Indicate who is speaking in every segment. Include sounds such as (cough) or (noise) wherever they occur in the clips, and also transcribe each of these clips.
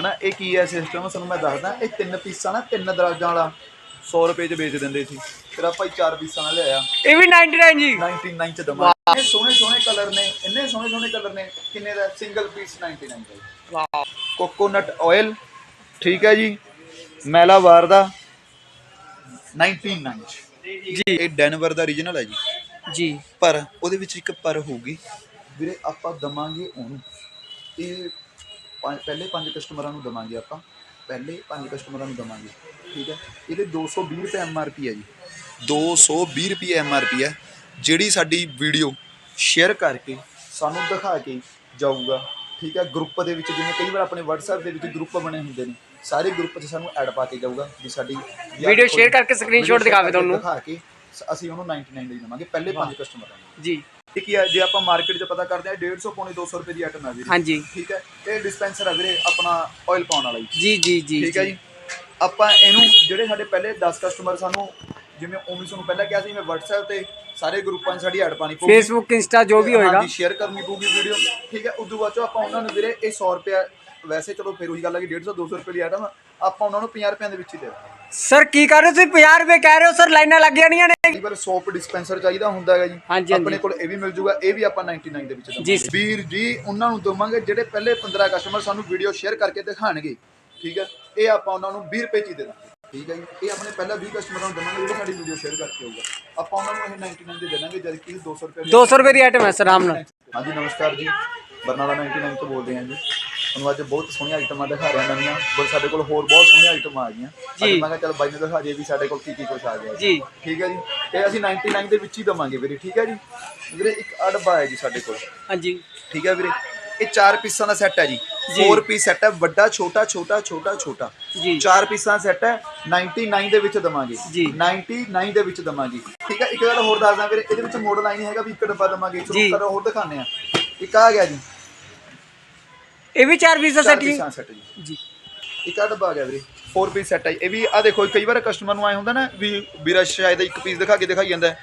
Speaker 1: ਹਨਾ ਇਹ ਕੀ ਹੈ ਸਿਸਟਮ ਤੁਹਾਨੂੰ ਮੈਂ ਦੱਸਦਾ ਇਹ ਤਿੰਨ ਪੀਸਾਂ ਨਾ ਤਿੰਨ ਦਰਾਜਾਂ ਵਾਲਾ 100 ਰੁਪਏ ਚ ਵੇਚ ਦਿੰਦੇ ਸੀ। ਫਿਰ ਆਪਾਂ ਹੀ ਚਾਰ ਪੀਸਾਂ ਨਾਲ ਲਿਆਇਆ।
Speaker 2: ਇਹ ਵੀ 99 ਜੀ।
Speaker 1: 99 ਚ ਦਮਾ ਇਹ ਸੋਹਣੇ ਸੋਹਣੇ ਕਲਰ ਨੇ ਇੰਨੇ ਸੋਹਣੇ ਸੋਹਣੇ ਕਲਰ ਨੇ ਕਿੰਨੇ ਦਾ? ਸਿੰਗਲ ਪੀਸ 99 ਦਾ।
Speaker 2: ਵਾਓ
Speaker 1: ਕੋਕੋਨਟ ਆਇਲ ਠੀਕ ਹੈ ਜੀ। ਮੈਲਾਵਾਰ ਦਾ 99
Speaker 2: ਜੀ।
Speaker 1: ਇਹ ਡੈਨਵਰ ਦਾ ਰੀਜਨਲ ਹੈ ਜੀ।
Speaker 2: ਜੀ।
Speaker 1: ਪਰ ਉਹਦੇ ਵਿੱਚ ਇੱਕ ਪਰ ਹੋਊਗੀ ਵੀਰੇ ਆਪਾਂ ਦਵਾਂਗੇ ਉਹਨੂੰ। ਇਹ ਪੰਜ ਪਹਿਲੇ ਪੰਜ ਕਸਟਮਰਾਂ ਨੂੰ ਦਵਾਂਗੇ ਆਪਾਂ। ਪਹਿਲੇ ਪੰਜ ਕਸਟਮਰਾਂ ਨੂੰ ਦਵਾਂਗੇ ਠੀਕ ਹੈ? ਇਹਦੇ 220 ਰੁਪਏ ਐਮਆਰਪੀ ਹੈ ਜੀ। 220 ਰੁਪਏ ਐਮਆਰਪੀ ਹੈ ਜਿਹੜੀ ਸਾਡੀ ਵੀਡੀਓ ਸ਼ੇਅਰ ਕਰਕੇ ਸਾਨੂੰ ਦਿਖਾ ਕੇ ਜਾਊਗਾ ਠੀਕ ਹੈ? ਗਰੁੱਪ ਦੇ ਵਿੱਚ ਜਿਵੇਂ ਕਈ ਵਾਰ ਆਪਣੇ WhatsApp ਦੇ ਵਿੱਚ ਗਰੁੱਪ ਬਣੇ ਹੁੰਦੇ ਨੇ ਸਾਰੇ ਗਰੁੱਪ 'ਚ ਸਾਨੂੰ ਐਡ ਪਾ ਕੇ ਜਾਊਗਾ ਵੀ ਸਾਡੀ
Speaker 2: Video share ਕਰਕੇ
Speaker 1: share
Speaker 2: ਦਿਖਾਵੇ ਤੁਹਾਨੂੰ।
Speaker 1: ਦਿਖਾ ਕੇ ਅਸੀਂ ਉਹਨੂੰ 99 ਦੇ ਦੇਵਾਂਗੇ ਪਹਿਲੇ ਪੰਜ ਕਸਟਮਰਾਂ ਨੂੰ।
Speaker 2: ਜੀ।
Speaker 1: ਇਹ ਕੀ ਹੈ ਜੇ ਆਪਾਂ ਮਾਰਕੀਟ 'ਚ ਪਤਾ ਕਰਦੇ ਆ 150 ਪੌਣੇ 200 ਰੁਪਏ ਦੀ ਆਈਟਮ ਹੈ ਵੀਰੇ।
Speaker 2: ਹਾਂਜੀ।
Speaker 1: ਠੀਕ ਹੈ? ਇਹ ਡਿਸਪੈਂਸਰ ਹੈ ਵੀਰੇ ਆਪਣਾ ਆਇਲ ਪਾਉਣ ਵਾਲਾ ਜੀ।
Speaker 2: ਜੀ ਜੀ ਜੀ
Speaker 1: ਠੀਕ ਹੈ ਜੀ। ਆਪਾਂ ਇਹਨੂੰ ਜਿਹੜੇ ਸਾਡੇ ਪਹਿਲੇ 10 ਕਸਟਮਰ ਸਾਨੂੰ ਜਿਵੇਂ ਉਮੀ ਤੁਹਾਨੂੰ ਪਹਿਲਾਂ ਕਿਹਾ ਸੀ ਮੈਂ WhatsApp ਤੇ ਸਾਰੇ ਗਰੁੱਪਾਂ 'ਚ ਸਾਡੀ ਐਡ ਪਾਣੀ ਪਊਗੀ।
Speaker 2: ਫੇਸਬੁੱਕ ਇੰਸਟਾ ਜੋ ਵੀ ਹੋਏਗਾ।
Speaker 1: ਹਾਂਜੀ ਸ਼ੇਅਰ ਕਰਨੀ ਪਊਗੀ ਵੀਡੀਓ ਠੀਕ ਹੈ? ਉਦੋਂ ਬਾਅਦ ਚੋਂ ਆਪਾਂ ਉਹਨਾਂ ਨੂੰ ਵੀਰੇ ਇਹ 100 ਰੁਪਏ ਵੈਸੇ ਚਲੋ ਫਿਰ ਉਹੀ ਗੱਲ ਹੈ ਕਿ 150 200 ਰੁਪਏ ਦੀ ਆਈਟਮ ਆਪਾਂ ਉਹਨਾਂ ਨੂੰ 50 ਰੁਪਏ ਦੇ ਵਿੱਚ ਹੀ ਦੇ ਦਾਂਗੇ।
Speaker 2: ਸਰ ਕੀ ਕਰ ਰਹੇ ਹੋ? ਤੁਸੀਂ 50 ਰੁਪਏ ਕਹਿ ਰਹੇ ਹੋ ਸਰ ਲਾਈਨਾਂ ਲੱਗ ਜਾਣੀਆਂ ਨੇ।
Speaker 1: ਕਈ ਵਾਰ ਸੋਪ ਡਿਸਪੈਂਸਰ ਚਾਹੀਦਾ ਹੁੰਦਾ ਹੈਗਾ ਜੀ।
Speaker 2: ਹਾਂਜੀ,
Speaker 1: ਆਪਣੇ। ਕੋਲ ਇਹ ਵੀ ਮਿਲ ਜੂਗਾ ਇਹ ਵੀ ਆਪਾਂ 99 ਦੇ ਵਿੱਚ
Speaker 2: ਜੀ,
Speaker 1: ਦਵਾਂਗੇ
Speaker 2: ਸਰ।
Speaker 1: ਵੀਰ ਜੀ ਉਹਨਾਂ ਨੂੰ ਦਵਾਂਗੇ ਜਿਹੜੇ ਪਹਿਲੇ 15 ਕਸਟਮਰ ਸਾਨੂੰ ਵੀਡੀਓ ਸ਼ੇਅਰ ਕਰਕੇ ਦਿਖਾਣਗੇ। ਠੀਕ ਹੈ? ਇਹ ਆਪਾਂ ਉਹਨਾਂ ਨੂੰ 20 ਰੁਪਏ ਚ ਹੀ ਦੇ ਦਾਂਗੇ। ਠੀਕ ਹੈ ਜੀ? ਇਹ ਆਪਣੇ ਪਹਿਲਾਂ 20 ਕਸਟਮਰਾਂ ਨੂੰ ਦਵਾਂਗੇ ਜਿਹੜੇ ਸਾਡੀ ਵੀਡੀਓ ਸ਼ੇਅਰ ਕਰਕੇ ਹੋਊਗਾ ਆਪਾਂ ਉਹਨਾਂ ਨੂੰ ਇਹ 99 ਦੇ ਦੇਣਾਗੇ ਜਦ ਕਿ ਇਹ 200 ਰੁਪਏ ਦੀ
Speaker 2: 200 ਰੁਪਏ ਦੀ ਆਈਟਮ ਹੈ ਸਰ ਆਰਾਮ ਨਾਲ।
Speaker 1: ਹਾਂਜੀ ਨਮਸਕਾਰ ਜੀ। ਬਰਨਾਲਾ 99 ਤੋਂ ਬੋਲਦੇ ਹਾਂ ਜੀ। ਤੁਹਾਨੂੰ ਅੱਜ ਬਹੁਤ ਸੋਹਣੀਆਂ ਆਈਟਮਾਂ ਦਿਖਾ ਰਿਹਾ ਨਵੀਆਂ ਪਰ ਸਾਡੇ ਕੋਲ ਹੋਰ ਬਹੁਤ ਸੋਹਣੀਆਂ ਆਈਟਮਾਂ ਆ ਗਈਆਂ। ਅੱਜ
Speaker 2: ਜੀ।
Speaker 1: ਮੈਂ ਕਿਹਾ ਚਲ ਬਾਈ ਨੂੰ ਦਿਖਾ ਦਈਏ ਵੀ ਸਾਡੇ ਕੋਲ ਕੀ ਕੀ ਕੁਝ ਆ ਗਿਆ।
Speaker 2: ਜੀ।
Speaker 1: ਠੀਕ ਹੈ ਜੀ? ਤੇ ਅਸੀਂ 99 ਦੇ ਵਿੱਚ ਹੀ ਦਵਾਂਗੇ ਵੀਰੇ ਠੀਕ ਹੈ ਜੀ? ਵੀਰੇ ਇੱਕ ਡੱਬਾ ਹੈ ਜੀ ਸਾਡੇ ਕੋਲ।
Speaker 2: ਹਾਂਜੀ।
Speaker 1: ਠੀਕ ਹੈ ਵੀਰੇ? ਇਹ ਚਾਰ ਪੀਸਾਂ ਦਾ ਸੈੱਟ ਹੈ ਜੀ।
Speaker 2: ਜੀ।
Speaker 1: 4 ਪੀਸ ਸੈੱਟ ਹੈ ਵੱਡਾ ਛੋਟਾ ਛੋਟਾ ਛੋਟਾ ਛੋਟਾ।
Speaker 2: ਜੀ।
Speaker 1: ਚਾਰ ਪੀਸਾਂ ਦਾ ਸੈੱਟ ਹੈ 99 ਦੇ ਵਿੱਚ ਦਵਾਂਗੇ।
Speaker 2: ਜੀ।
Speaker 1: 99 ਦੇ ਵਿੱਚ ਦਵਾਂਗੇ। ਠੀਕ ਹੈ ਇੱਕ ਗੱਲ ਹੋਰ ਦੱਸਦਾ ਵੀਰੇ ਇਹਦੇ ਵਿੱਚ ਮਾਡਲ ਆਈ ਨਹੀਂ ਹੈਗਾ ਵੀ ਇੱਕ ਡੱਬਾ ਦਵਾਂਗੇ। ਚਲੋ ਕਰੋ ਹੋਰ ਦਿਖਾਉਂਦੇ ਆ ਇੱਕ ਆ ਗਿਆ ਜੀ।
Speaker 2: ਇਹ ਵੀ 4 ਪੀਸ ਦਾ ਸੈਟ ਜੀ
Speaker 1: ਸੈੱਟ ਜੀ
Speaker 2: ਜੀ।
Speaker 1: ਇੱਕ ਆ ਡੱਬਾ ਆ ਗਿਆ ਵੀਰੇ 4 ਪੀਸ ਸੈੱਟ ਹੈ ਇਹ ਵੀ ਆ ਦੇਖੋ ਕਈ ਵਾਰ ਕਸਟਮਰ ਨੂੰ ਆਏ ਹੁੰਦਾ ਨਾ ਵੀ ਵੀਰਾ ਸ਼ਾਇਦ ਇੱਕ ਪੀਸ ਦਿਖਾ ਕੇ ਦਿਖਾਈ ਜਾਂਦਾ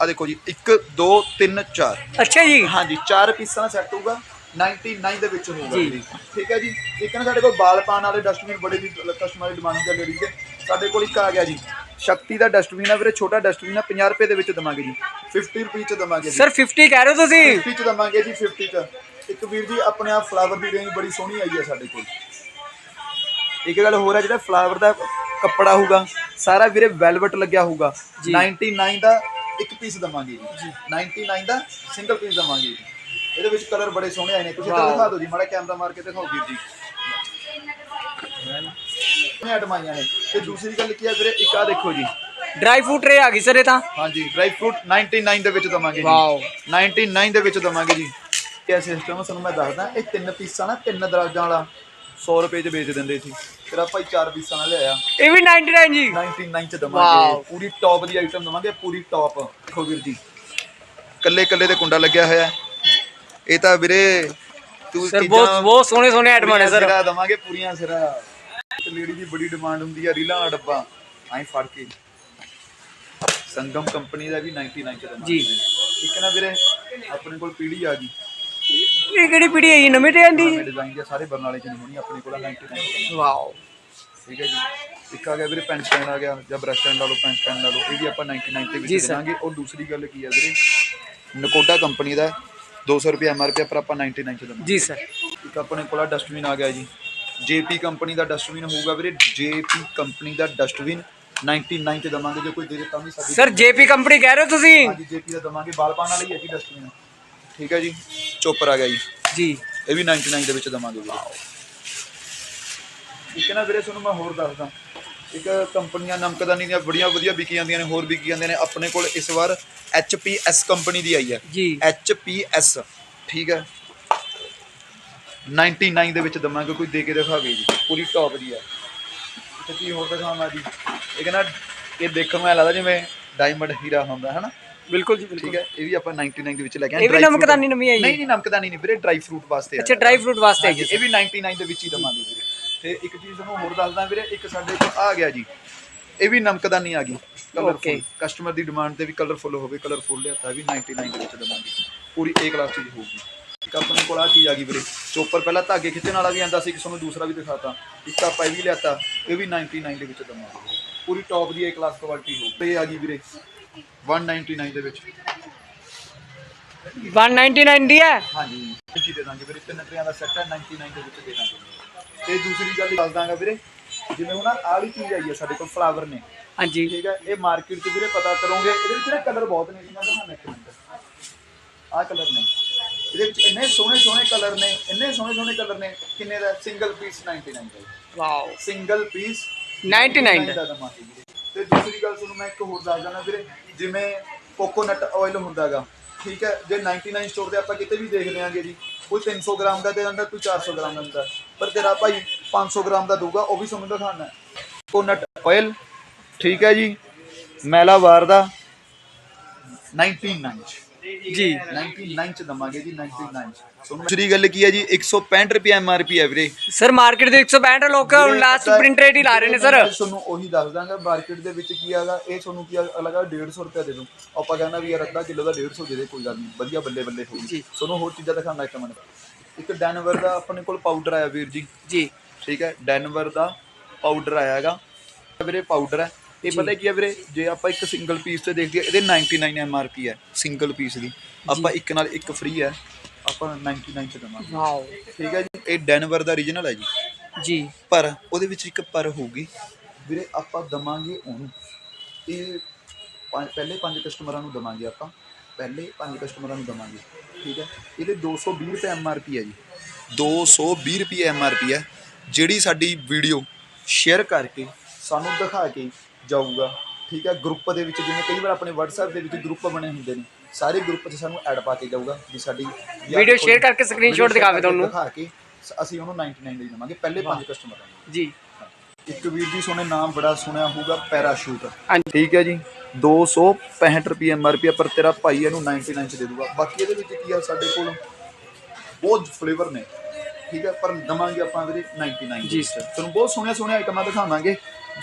Speaker 1: ਆ ਦੇਖੋ ਜੀ 1 2 3 4
Speaker 2: ਅੱਛਾ ਜੀ।
Speaker 1: ਹਾਂਜੀ ਚਾਰ ਪੀਸਾਂ ਦਾ ਸੈੱਟ ਹੋਊਗਾ 99 ਦੇ ਵਿੱਚ ਹੋਊਗਾ
Speaker 2: ਜੀ।
Speaker 1: ਠੀਕ ਹੈ ਜੀ? ਇੱਕ ਨਾ ਸਾਡੇ ਕੋਲ ਬਾਲ ਪਾਣ ਵਾਲੇ ਡਸਟਬਿਨ ਬੜੇ ਦੀ ਕਸਟਮਰ ਦੀ ਡਿਮਾਂਡ ਹੁੰਦੀ ਹੈ ਲੇਡੀਜ਼ ਦੇ। ਸਾਡੇ ਕੋਲ ਇੱਕ ਆ ਗਿਆ ਜੀ। ਸ਼ਕਤੀ ਦਾ ਡਸਟਬਿਨ ਆ ਵੀਰੇ ਛੋਟਾ ਡਸਟਬਿਨ ਆ 50 ਰੁਪਏ ਦੇ ਵਿੱਚ ਦਵਾਂਗੇ ਜੀ। 50 ਰੁਪਏ ਚ ਦਵਾਂਗੇ ਜੀ।
Speaker 2: ਸਰ 50 ਕਹਿ ਰਹੇ ਹੋ ਤੁਸੀਂ?
Speaker 1: 50 ਚ ਦਵਾਂਗੇ ਜੀ 50 ਚ। ਇੱਕ ਵੀਰ ਜੀ ਆਪਣੇ ਆ ਫਲਾਵਰ ਦੀ ਰੇਂਜ ਬੜੀ ਸੋਹਣੀ ਆਈ ਹੈ ਸਾਡੇ ਕੋਲ। ਇੱਕ ਗੱਲ ਹੋਰ ਹੈ ਜਿਹੜਾ ਫਲਾਵਰ ਦਾ ਕੱਪੜਾ ਹੋਊਗਾ ਸਾਰਾ ਵੀਰੇ ਵੈਲਵਟ ਲੱਗਿਆ ਹੋਊਗਾ।
Speaker 2: ਜੀ।
Speaker 1: 99 ਦਾ ਇੱਕ ਪੀਸ ਦਵਾਂਗੇ ਜੀ। 99 ਦਾ ਸਿੰਗਲ ਪੀਸ ਦਵਾਂਗੇ ਜੀ। ਇਹਦੇ ਵਿੱਚ ਕਲਰ ਬੜੇ ਸੋਹਣੇ ਆਏ ਨੇ। ਤੁਸੀਂ ਤਾਂ। ਦਿਖਾ ਦਿਓ ਜੀ ਮਾੜਾ ਕੈਮਰਾ ਮਾਰ ਕੇ ਦਿਖਾਓ ਵੀਰ ਜੀ। ਇਹ ਆਟਮਾਈਆਂ ਨੇ। ਤੇ ਦੂਸਰੀ ਗੱਲ ਕੀ ਹੈ ਵੀਰੇ ਇੱਕ ਆ ਦੇਖੋ ਜੀ।
Speaker 2: ਡਰਾਈ ਫਰੂਟ ਰੇ ਆ ਗਈ ਸਰ ਇਹ ਤਾਂ।
Speaker 1: ਹਾਂਜੀ ਡਰਾਈ ਫਰੂਟ 99 ਦੇ ਵਿੱਚ ਦਵਾਂਗੇ ਜੀ।
Speaker 2: ਵਾਓ।
Speaker 1: 99 ਦੇ ਵਿੱਚ ਦਵਾਂਗੇ ਜੀ। ਇਹ ਸਿਸਟਮ ਤੁਹਾਨੂੰ ਮੈਂ ਦੱਸਦਾ ਇਹ ਤਿੰਨ ਪੀਸਾਂ ਨਾ ਤਿੰਨ ਦਰਾਜਾਂ ਵਾਲਾ। 100 ਰੁਪਏ ਚ ਵੇਚ ਦਿੰਦੇ ਸੀ। ਫਿਰ ਆਪਾਂ ਹੀ ਚਾਰ ਪੀਸਾਂ ਨਾਲ ਲਿਆਇਆ।
Speaker 2: ਇਹ ਵੀ 99 ਜੀ।
Speaker 1: 99 ਚ। ਦਵਾਂਗੇ। ਪੂਰੀ ਟੌਪ ਦੀ ਆਈਟਮ ਦਵਾਂਗੇ ਪੂਰੀ ਟੌਪ ਦੇਖੋ ਵੀਰ ਜੀ ਕੱਲੇ ਕੱਲੇ ਤੇ ਕੁੰਡਾ ਲੱਗਿਆ ਹੋਇਆ। ਇਹ ਤਾਂ ਵੀਰੇ ਤੂੰ
Speaker 2: ਸਰ ਬਹੁਤ ਬਹੁਤ ਸੋਹਣੇ ਸੋਹਣੇ ਆਈਟਮਾਂ ਨੇ ਸਰ
Speaker 1: ਸਿਰਾ ਦਵਾਂਗੇ ਪੂਰੀਆਂ ਸਿਰਾ। ਲੇਡੀ ਦੀ ਬੜੀ ਡਿਮਾਂਡ ਹੁੰਦੀ ਆ ਰੀਲਾਂ ਵਾਲਾ ਡੱਬਾ। ਐਂ ਫੜ ਕੇ। ਸੰਗਮ ਕੰਪਨੀ ਦਾ ਵੀ 99 ਚ ਦਵਾਂਗੇ।
Speaker 2: ਜੀ।
Speaker 1: ਇੱਕ ਨਾ ਵੀਰੇ? ਆਪਣੇ ਕੋਲ ਪੀੜੀ ਆ ਗਈ।
Speaker 2: ਇਹ ਕਿਹੜੀ ਪੀੜੀ ਹੈ? ਜੀ ਨਵੀਂ ਤੇ ਆਂਦੀ
Speaker 1: ਨਵੇਂ ਡਿਜ਼ਾਈਨ ਦੇ ਸਾਰੇ ਬਰਨਾਲੇ ਚ ਨਹੀਂ ਹੋਣੀ ਆਪਣੇ ਕੋਲ 99 ਚ ਦਵਾਂਗੇ।
Speaker 2: ਵਾਓ।
Speaker 1: ਠੀਕ ਹੈ ਜੀ। ਇੱਕ ਆ ਗਿਆ ਵੀਰੇ ਪੈਨ ਸਟੈਂਡ ਆ ਗਿਆ ਜਾਂ ਬ੍ਰਸ਼ ਸਟੈਂਡ ਲਾ ਲਓ ਪੈਨ ਸਟੈਂਡ ਲਾ ਲਓ ਇਹ ਵੀ ਆਪਾਂ 99 ਦੇ
Speaker 2: ਜੀ
Speaker 1: ਵਿੱਚ। ਦੇਵਾਂਗੇ ਔਰ ਦੂਸਰੀ ਗੱਲ ਕੀ ਆ ਵੀਰੇ ਨਕੋਡਾ ਕੰਪਨੀ ਦਾ ਹੈ, 200 ਰੁਪਏ ਐਮਆਰਪੀ ਪਰ ਆਪਾਂ 99 ਚ ਦਵਾਂਗੇ।
Speaker 2: ਜੀ ਸਰ
Speaker 1: ਇੱਕ ਆਪਣੇ ਕੋਲ ਡਸਟਬਿਨ ਆ ਗਿਆ ਜੀ। ਜੇਪੀ ਕੰਪਨੀ ਦਾ ਡਸਟਬਿਨ ਹੋਊਗਾ ਵੀਰੇ ਜੇਪੀ ਕੰਪਨੀ ਦਾ ਡਸਟਬਿਨ 99 ਚ ਦਵਾਂਗੇ। ਜੇ ਕੋਈ ਦੇ ਦਿੱਤਾ ਵੀ
Speaker 2: ਸਰ ਜੇਪੀ ਕੰਪਨੀ ਕਹਿ ਰਹੇ ਹੋ ਤੁਸੀਂ?
Speaker 1: ਹਾਂਜੀ ਜੇਪੀ ਦਾ ਦਵਾਂਗੇ। ਬਾਲ ਪਾਣ ਵਾਲਾ ਹੀ ਹੈ ਜੀ ਡਸਟਬਿਨ ਠੀਕ ਹੈ ਜੀ? ਚੋਪਰ ਆ ਗਿਆ ਜੀ।
Speaker 2: ਜੀ।
Speaker 1: ਇਹ ਵੀ 99 ਦੇ ਵਿੱਚ ਦਵਾਂਗੇ ਵੀਰੇ ਠੀਕ ਹੈ ਨਾ ਵੀਰੇ ਤੁਹਾਨੂੰ ਮੈਂ ਹੋਰ ਦੱਸਦਾ। ਇੱਕ ਕੰਪਨੀਆਂ ਨਮਕਦਾਨੀ ਦੀਆਂ ਬੜੀਆਂ ਵਧੀਆ ਵਿਕੀ ਜਾਂਦੀਆਂ ਨੇ ਹੋਰ ਵਿਕੀ ਜਾਂਦੀਆਂ ਨੇ। ਆਪਣੇ ਕੋਲ ਇਸ ਵਾਰ ਐਚਪੀਐਸ ਕੰਪਨੀ ਦੀ ਆਈ ਹੈ।
Speaker 2: ਜੀ।
Speaker 1: ਐਚਪੀਐਸ ਠੀਕ ਹੈ? 99 ਦੇ ਵਿੱਚ ਦਵਾਂਗੇ ਕੋਈ ਦੇ ਕੇ ਦਿਖਾਵੇ ਜੀ। ਪੂਰੀ ਟੌਪ ਦੀ ਹੈ। ਤੇ ਕੀ ਹੋਰ ਦਿਖਾਵਾਂ ਜੀ? ਇਹ ਕਹਿੰਦਾ ਇਹ ਦੇਖਣ ਨੂੰ ਐਂ ਲੱਗਦਾ ਜਿਵੇਂ ਡਾਇਮੰਡ ਹੀਰਾ ਹੁੰਦਾ ਹੈ ਨਾ
Speaker 2: ਬਿਲਕੁਲ ਜੀ
Speaker 1: ਠੀਕ
Speaker 2: ਬਿਲਕੁਲ।
Speaker 1: ਹੈ ਇਹ ਵੀ ਆਪਾਂ 99 ਦੇ ਵਿੱਚ ਲੈ ਕੇ ਆਏ
Speaker 2: ਇਹ ਵੀ ਨਮਕਦਾਨੀ ਨਵੀਂ ਆਈ ਹੈ?
Speaker 1: ਨਹੀਂ ਨਹੀਂ ਨਮਕਦਾਨੀ ਨਹੀਂ ਵੀਰੇ ਡਰਾਈ ਫਰੂਟ ਵਾਸਤੇ
Speaker 2: ਅੱਛਾ। ਡਰਾਈ ਫਰੂਟ ਵਾਸਤੇ
Speaker 1: ਹਾਂਜੀ,
Speaker 2: ਹੈਗੀ
Speaker 1: ਇਹ ਵੀ 99 ਦੇ ਵਿੱਚ ਹੀ ਦਵਾਂਗੇ ਵੀਰੇ। ਤੇ ਇੱਕ ਚੀਜ਼ ਤੁਹਾਨੂੰ ਹੋਰ ਦੱਸਦਾ ਵੀਰੇ ਇੱਕ ਸਾਡੇ ਕੋਲ ਆ ਗਿਆ ਜੀ। ਇਹ ਵੀ ਨਮਕਦਾਨੀ ਆ ਗਈ ਕਲਰਫੁਲ. ਕਸਟਮਰ ਦੀ ਡਿਮਾਂਡ ਤੇ ਵੀ ਕਲਰਫੁਲ ਹੋਵੇ ਕਲਰਫੁਲ ਲਿਆਤਾ ਵੀ 99 ਦੇ ਵਿੱਚ ਦਵਾਂਗੇ। ਪੂਰੀ A ਕਲਾਸ ਚੀਜ਼ ਹੋਊਗੀ। ਇੱਕ ਆਪਣੇ ਕੋਲ ਆ ਚੀਜ਼ ਆ ਗਈ ਵੀਰੇ ਚੋਪਰ ਪਹਿਲਾਂ ਧਾਗੇ ਖਿੱਚਣ ਵਾਲਾ ਵੀ ਆਂਦਾ ਸੀ ਕਿ ਤੁਹਾਨੂੰ ਦੂਸਰਾ ਵੀ ਦਿਖਾਤਾ। ਇੱਕ ਆਪਾਂ ਇਹ ਵੀ ਲਿਆਤਾ ਇਹ ਵੀ 99 ਦੇ ਵਿੱਚ ਦਵਾਂਗੇ। ਪੂਰੀ ਟੌਪ ਦੀ ਏ ਕਲਾਸ ਕੁਆਲਿਟੀ ਹੋ ਤੇ ਆ ਗਈ ਵੀਰੇ 199 ਦੇ ਵਿੱਚ।
Speaker 2: 199 ਦੀ ਹੈ?
Speaker 1: ਹਾਂਜੀ। ਇਹ ਦੇ ਦਾਂਗੇ ਵੀਰੇ ਤਿੰਨ ਰੁਪਈਆਂ ਦਾ ਸੈੱਟ ਹੈ 99 ਦੇ ਵਿੱਚ ਦੇ ਦਾਂਗੇ ਤੇ ਦੂਸਰੀ ਗੱਲ ਦੱਸ ਦਾਂਗਾ ਵੀਰੇ ਜਿਵੇਂ ਹੁਣ ਆਹ ਵਾਲੀ ਚੀਜ਼ ਆਈ ਹੈ ਸਾਡੇ ਕੋਲ ਫਲਾਵਰ ਨੇ।
Speaker 2: ਹਾਂਜੀ।
Speaker 1: ਠੀਕ ਹੈ ਇਹ ਮਾਰਕੀਟ 'ਚ ਵੀਰੇ ਪਤਾ ਕਰੋਗੇ ਇਹਦੇ ਵਿੱਚ ਨਾ ਕਲਰ ਬਹੁਤ ਨੇ ਜਿਨ੍ਹਾਂ ਦਾ ਦਿਖਾਉਣਾ ਇੱਕ ਮਿੰਟ। ਆਹ ਕਲਰ ਨੇ। ਇਹਦੇ ਵਿੱਚ ਇੰਨੇ ਸੋਹਣੇ ਸੋਹਣੇ ਕਲਰ ਨੇ ਇੰਨੇ ਸੋਹਣੇ ਸੋਹਣੇ ਕਲਰ ਨੇ ਕਿੰਨੇ ਦਾ? ਸਿੰਗਲ ਪੀਸ 99 ਦਾ।
Speaker 2: ਵਾਓ
Speaker 1: ਸਿੰਗਲ ਪੀਸ
Speaker 2: 99
Speaker 1: ਦਾ। ਵੀਰੇ ਤੇ ਦੂਸਰੀ ਗੱਲ ਤੁਹਾਨੂੰ ਮੈਂ ਇੱਕ ਹੋਰ ਦੱਸ ਦਿੰਦਾ ਵੀਰੇ ਜਿਵੇਂ ਕੋਕੋਨਟ ਆਇਲ ਹੁੰਦਾਗਾ ਠੀਕ ਹੈ? ਜੇ 99 ਸਟੋਰ ਤੇ ਆਪਾਂ ਕਿਤੇ ਵੀ ਦੇਖਦੇ ਆਂਗੇ ਜੀ ਕੋਈ 300 ਗ੍ਰਾਮ ਦਾ ਦੇ ਦਿੰਦਾ ਕੋਈ 400 ਗ੍ਰਾਮ ਦਾ ਦਿੰਦਾ ਪਰ ਤੇਰਾ ਭਾਈ 500 ਗ੍ਰਾਮ ਦਾ ਦਊਗਾ ਉਹ ਵੀ ਤੁਹਾਨੂੰ ਦਿਖਾਣਾ ਕੋਕੋਨਟ ਆਇਲ ਠੀਕ ਹੈ ਜੀ? ਮੈਲਾਵਾਰ ਦਾ 99
Speaker 2: ਜੀ।
Speaker 1: 99 ਚ ਦਵਾਂਗੇ ਜੀ 99 ਤੁਹਾਨੂੰ ਦੂਸਰੀ ਗੱਲ ਕੀ ਹੈ ਜੀ? 165 ਰੁਪਏ ਐਮਆਰਪੀ ਹੈ ਵੀਰੇ।
Speaker 2: ਸਰ ਮਾਰਕੀਟ ਦੇ 165 ਲੋਕ ਹੁਣ ਲਾਸਟ ਪ੍ਰਿੰਟ ਰੇਟ ਹੀ ਲਾ ਰਹੇ ਨੇ ਸਰ।
Speaker 1: ਤੁਹਾਨੂੰ ਉਹੀ ਦੱਸ ਦਾਂਗਾ ਮਾਰਕੀਟ ਦੇ ਵਿੱਚ ਕੀ ਹੈਗਾ ਇਹ ਤੁਹਾਨੂੰ ਕੀ ਅਲੱਗਾ 150 ਰੁਪਏ ਦੇ ਦੂੰ ਆਪਾਂ ਕਹਿੰਦਾ ਵੀ ਯਾਰ ਅੱਧਾ ਕਿਲੋ ਦਾ 150 ਦੇ ਦੇ ਕੋਈ ਗੱਲ ਨਹੀਂ ਵਧੀਆ ਬੱਲੇ ਬੱਲੇ ਹੋਊਗੀ
Speaker 2: ਜੀ।
Speaker 1: ਤੁਹਾਨੂੰ ਹੋਰ ਚੀਜ਼ਾਂ ਦਿਖਾਉਣਾ ਇੱਕ ਮਿੰਟ। ਇੱਕ ਡੈਨਵਰ ਦਾ ਆਪਣੇ ਕੋਲ ਪਾਊਡਰ ਆਇਆ ਵੀਰ ਜੀ।
Speaker 2: ਜੀ।
Speaker 1: ਠੀਕ ਹੈ ਡੈਨਵਰ ਦਾ ਪਾਊਡਰ ਆਇਆ ਹੈਗਾ। ਵੀਰੇ ਪਾਊਡਰ ਹੈ। ਇਹ ਪਤਾ ਕੀ ਹੈ ਵੀਰੇ ਜੇ ਆਪਾਂ ਇੱਕ ਸਿੰਗਲ ਪੀਸ ਤੇ ਦੇਖਦੇ ਇਹਦੇ 99 ਐਮਆਰਪੀ ਹੈ ਸਿੰਗਲ ਪੀਸ ਦੀ। ਆਪਾਂ ਇੱਕ ਨਾਲ ਇੱਕ ਫ੍ਰੀ ਹੈ। ਆਪਾਂ 99 ਚ ਦਵਾਂਗੇ।
Speaker 2: ਵਾਓ
Speaker 1: ਠੀਕ ਹੈ ਜੀ? ਇਹ ਡੈਨਵਰ ਦਾ origignal ਹੈ ਜੀ।
Speaker 2: ਜੀ।
Speaker 1: ਪਰ ਉਹਦੇ ਵਿੱਚ ਇੱਕ ਪਰ ਹੋਊਗੀ। ਵੀਰੇ ਆਪਾਂ ਦਵਾਂਗੇ ਉਹਨੂੰ। ਇਹ ਪੰਜ ਪਹਿਲੇ ਪੰਜ ਕਸਟਮਰਾਂ ਨੂੰ ਦਵਾਂਗੇ ਆਪਾਂ। ਪਹਿਲੇ ਪੰਜ ਕਸਟਮਰਾਂ ਨੂੰ ਦਵਾਂਗੇ। ਠੀਕ ਹੈ? ਇਹਦੇ 220 ਰੁਪਏ ਐਮਆਰਪੀ ਹੈ ਜੀ। 220 ਰੁਪਏ ਐਮਆਰਪੀ ਹੈ। ਜਿਹੜੀ ਸਾਡੀ ਵੀਡੀਓ ਸ਼ੇਅਰ ਕਰਕੇ ਸਾਨੂੰ ਦਿਖਾ ਕੇ ਜਾਊਗਾ। ਠੀਕ ਹੈ? ਗਰੁੱਪ ਦੇ ਵਿੱਚ ਜਿਵੇਂ ਕਈ ਵਾਰ ਆਪਣੇ WhatsApp ਦੇ ਵਿੱਚ ਗਰੁੱਪ ਬਣੇ ਹੁੰਦੇ ਨੇ। ਸਾਰੇ ਗਰੁੱਪ 'ਚ ਸਾਨੂੰ ਐਡ ਪਾ ਕੇ ਜਾਊਗਾ ਵੀ ਸਾਡੀ
Speaker 2: Video share ਕਰਕੇ screenshot ਦਿਖਾਵੇ ਤੁਹਾਨੂੰ।
Speaker 1: ਦਿਖਾ ਕੇ ਸ- ਅਸੀਂ ਉਹਨੂੰ 99 ਦੇ ਦੇਵਾਂਗੇ ਪਹਿਲੇ ਪੰਜ ਕਸਟਮਰਾਂ ਨੂੰ
Speaker 2: ਜੀ।
Speaker 1: ਇੱਕ ਵੀਰ ਜੀ ਸੋਨੇ ਨਾਮ ਬੜਾ ਸੁਣਿਆ ਹੋਊਗਾ ਪੈਰਾਸ਼ੂਟ
Speaker 2: ਹਾਂਜੀ।
Speaker 1: ਠੀਕ ਹੈ ਜੀ 265 ਰੁਪਏ ਐਮਆਰਪੀ ਪਰ ਤੇਰਾ ਭਾਈ ਇਹਨੂੰ 99 ਚ ਦੇ ਦੂਗਾ। ਬਾਕੀ ਇਹਦੇ ਵਿੱਚ ਕੀ ਆ ਸਾਡੇ ਕੋਲ ਬਹੁਤ ਫਲੇਵਰ ਨੇ। ਠੀਕ ਹੈ ਪਰ ਦਵਾਂਗੇ ਆਪਾਂ ਵੀਰੇ 99
Speaker 2: ਜੀ। sir।
Speaker 1: ਤੁਹਾਨੂੰ ਬਹੁਤ ਸੋਹਣੀਆਂ ਸੋਹਣੀਆਂ ਆਈਟਮਾਂ ਦਿਖਾਵਾਂਗੇ।